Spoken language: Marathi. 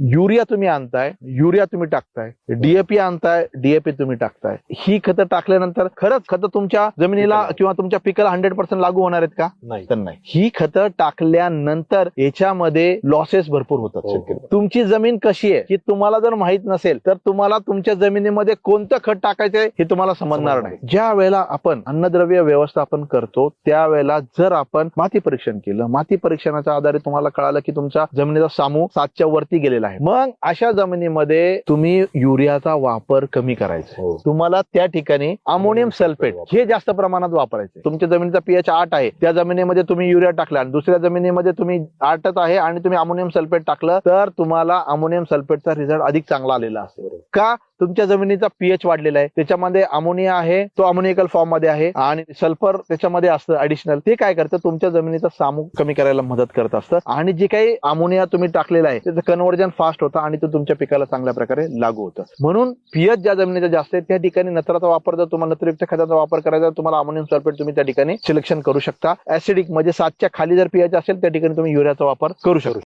युरिया तुम्ही आणताय युरिया तुम्ही टाकताय डीएपी आणताय डीएपी तुम्ही टाकताय. ही खतं टाकल्यानंतर खरंच खतं तुमच्या जमिनीला किंवा तुमच्या पिकाला हंड्रेड पर्सेंट लागू होणार आहेत का? नाही. तर नाही. ही खतं टाकल्यानंतर याच्यामध्ये लॉसेस भरपूर होतात हो, शेतकरी. तुमची जमीन कशी आहे ही तुम्हाला जर माहीत नसेल तर तुम्हाला तुमच्या जमिनीमध्ये कोणतं खत टाकायचंय हे तुम्हाला समजणार समजणार नाही. ज्या वेळेला आपण अन्नद्रव्य व्यवस्थापन करतो त्यावेळेला जर आपण माती परीक्षण केलं माती परीक्षणाच्या आधारे तुम्हाला कळालं की तुमच्या जमिनीचा सामू सातच्या वरती गेलेला आहे. मग अशा जमिनीमध्ये तुम्ही युरियाचा वापर कमी करायचा. हो. तुम्हाला त्या ठिकाणी अमोनियम सल्फेट हे जास्त प्रमाणात वापरायचे तुमच्या जमिनीचा पीएच आठ आहे. त्या जमिनीमध्ये तुम्ही युरिया टाकला आणि दुसऱ्या जमिनीमध्ये तुम्ही आठच आहे आणि तुम्ही अमोनियम सल्फेट टाकलं तर तुम्हाला अमोनियम सल्फेटचा रिझल्ट अधिक चांगला आलेला असेल. का? तुमच्या जमिनीचा पीएच वाढलेला आहे. त्याच्यामध्ये अमोनिया आहे तो अमोनिकल फॉर्ममध्ये आहे आणि सल्फर त्याच्यामध्ये असतं ऍडिशनल ते काय करतं? तुमच्या जमिनीचा सामू कमी करायला मदत करत असतं. आणि जे काही अमोनिया तुम्ही टाकलेला आहे त्याचं कन्व्हर्जन फास्ट होतं आणि तो तुमच्या पिकाला चांगल्या प्रकारे लागू होतं. म्हणून पीएच ज्या जमिनीचा जास्त आहे त्या ठिकाणी नत्राचा वापर जर तुम्हाला नत्रयुक्त खताचा वापर करायचा तुम्हाला अमोनियम सल्फेट तुम्ही त्या ठिकाणी सिलेक्शन करू शकता. ऍसिडिक म्हणजे सातच्या खाली जर पीएच असेल त्या ठिकाणी तुम्ही युरियाचा वापर करू शकता.